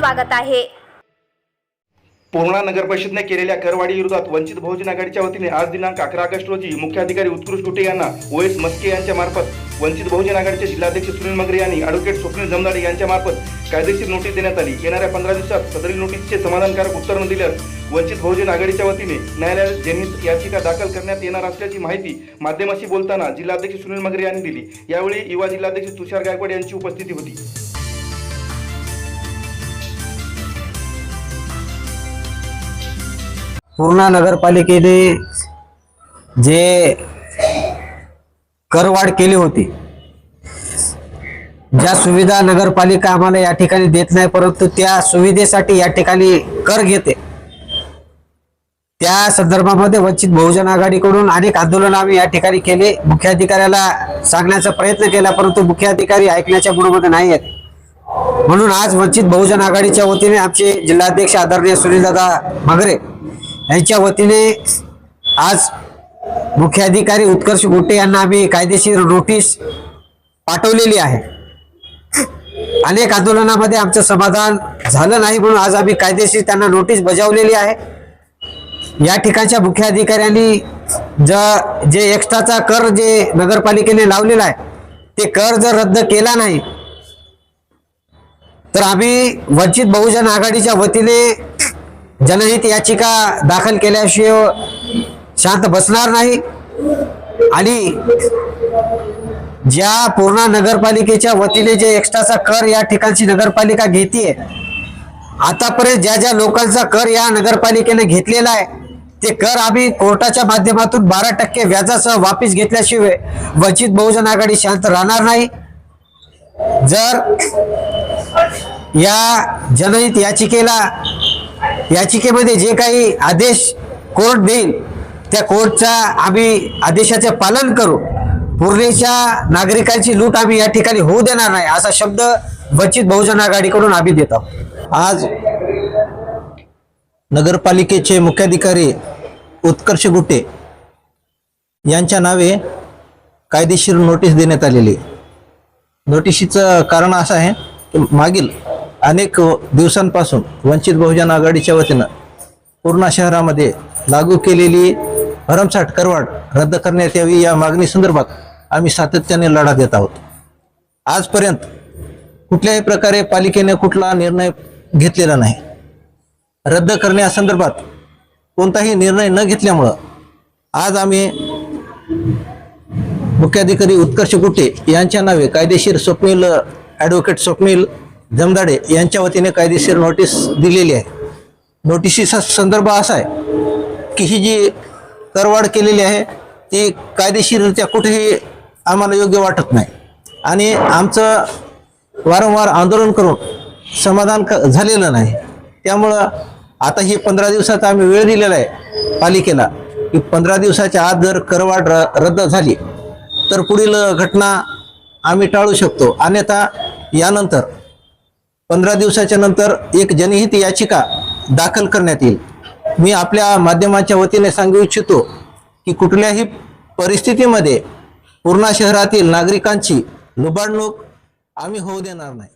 स्वागत आहे. पूर्णा नगर परिषदने केलेल्या करवाढी विरोधात वंचित बहुजन आघाडीच्या वतीने आज दिनांक अकरा ऑगस्ट रोजी मुख्याधिकारी उत्कृष्ट कुटे यांना ओएस मस्के यांच्या मार्फत वंचित बहुजन आघाडीचे जिल्हाध्यक्ष सुनील मगरे यांनी ॲडव्होकेट स्वप्नील जमदाडे यांच्या मार्फत कायदेशीर नोटीस देण्यात आली. येणाऱ्या पंधरा दिवसात सदरील नोटीसचे समाधानकारक उत्तर न दिल्यास वंचित बहुजन आघाडीच्या वतीने न्यायालयात जनहित याचिका दाखल करण्यात येणार असल्याची माहिती माध्यमाशी बोलताना जिल्हाध्यक्ष सुनील मगरे यांनी दिली. यावेळी युवा जिल्हाध्यक्ष तुषार गायकवाड यांची उपस्थिती होती. पूर्णा नगरपालिकेने जे करवाढ केली होती ज्या सुविधा नगरपालिका आम्हाला या ठिकाणी देत नाही परंतु त्या सुविधेसाठी या ठिकाणी कर घेते. त्या संदर्भामध्ये वंचित बहुजन आघाडीकडून अनेक आंदोलन आम्ही या ठिकाणी केले. मुख्याधिकाऱ्याला सांगण्याचा प्रयत्न केला परंतु मुख्याधिकारी ऐकण्याच्या गुणामध्ये नाही आहेत. म्हणून आज वंचित बहुजन आघाडीच्या वतीने आमचे जिल्हाध्यक्ष आदरणीय सुनीलदादा मगरे यांच्या वतीने आज मुख्याधिकारी उत्कर्ष गोटे यांना आम्ही कायदेशीर नोटीस पाठवलेली आहे. अनेक आंदोलनामध्ये आमचं समाधान झालं नाही म्हणून आज आम्ही कायदेशीर त्यांना नोटीस बजावलेली आहे. या ठिकाणच्या मुख्याधिकाऱ्यांनी ज जे एक्स्ट्राचा कर जे नगरपालिकेने लावलेला आहे ते कर जर रद्द केला नाही तर आम्ही वंचित बहुजन आघाडीच्या वतीने जनहित याचिका दाखल केल्याशिवाय शांत बसणार नाही. आणि ज्या पूर्णा नगरपालिकेच्या वतीने जे एक्स्ट्राचा कर या ठिकाणची नगरपालिका घेते आतापर्यंत ज्या ज्या लोकांचा कर या नगरपालिकेने घेतलेला आहे ते कर आम्ही कोर्टाच्या माध्यमातून बारा टक्के व्याजासह वापिस घेतल्याशिवाय वंचित बहुजन आघाडी शांत राहणार नाही. जर या जनहित याचिकेला याचिकेमध्ये जे काही आदेश कोर्ट देईल त्या कोर्टचा आम्ही आदेशाचे पालन करू पूर्णेच्या नागरिकांची लूट आम्ही या ठिकाणी होऊ देणार नाही असा शब्द वंचित बहुजन आघाडीकडून आम्ही देत आहोत आज नगरपालिकेचे मुख्याधिकारी उत्कर्ष गुटे यांच्या नावे कायदेशीर नोटीस देण्यात आलेली आहे. नोटिशीचं कारण असं आहे की मागील अनेक दिवसांपासून वंचित बहुजन आघाडीच्या वतीनं पूर्णा शहरामध्ये लागू केलेली भरमसाठ करवाढ रद्द करण्यात यावी या मागणी संदर्भात आम्ही सातत्याने लढा देत आहोत. आजपर्यंत कुठल्याही प्रकारे पालिकेने कुठला निर्णय घेतलेला नाही. रद्द करण्यासंदर्भात कोणताही निर्णय न घेतल्यामुळं आज आम्ही मुख्याधिकारी उत्कर्ष गुटे यांच्या नावे कायदेशीर स्वप्नील ॲडव्होकेट स्वप्नील जमदाडे यांच्या वतीने कायदेशीर नोटीस दिलेली आहे. नोटिशीचा संदर्भ असा आहे की ही जी करवाढ केलेली आहे ती कायदेशीररित्या कुठेही आम्हाला योग्य वाटत नाही. आणि आमचं वारंवार आंदोलन करून समाधान क झालेलं नाही. त्यामुळं आता ही पंधरा दिवसाचा आम्ही वेळ दिलेला आहे पालिकेला की पंधरा दिवसाच्या आत जर करवाढ र रद्द झाली तर पुढील घटना आम्ही टाळू शकतो. अन्यथा यानंतर पंधरा दिवसाच्या नंतर एक जनहित याचिका दाखल करण्यात येईल. मी आपल्या माध्यमाच्या वतीने सांगू इच्छितो की कुठल्याही परिस्थितीमध्ये पूर्णा शहरातील नागरिकांची लुबाडणूक आम्ही होऊ देणार नाही.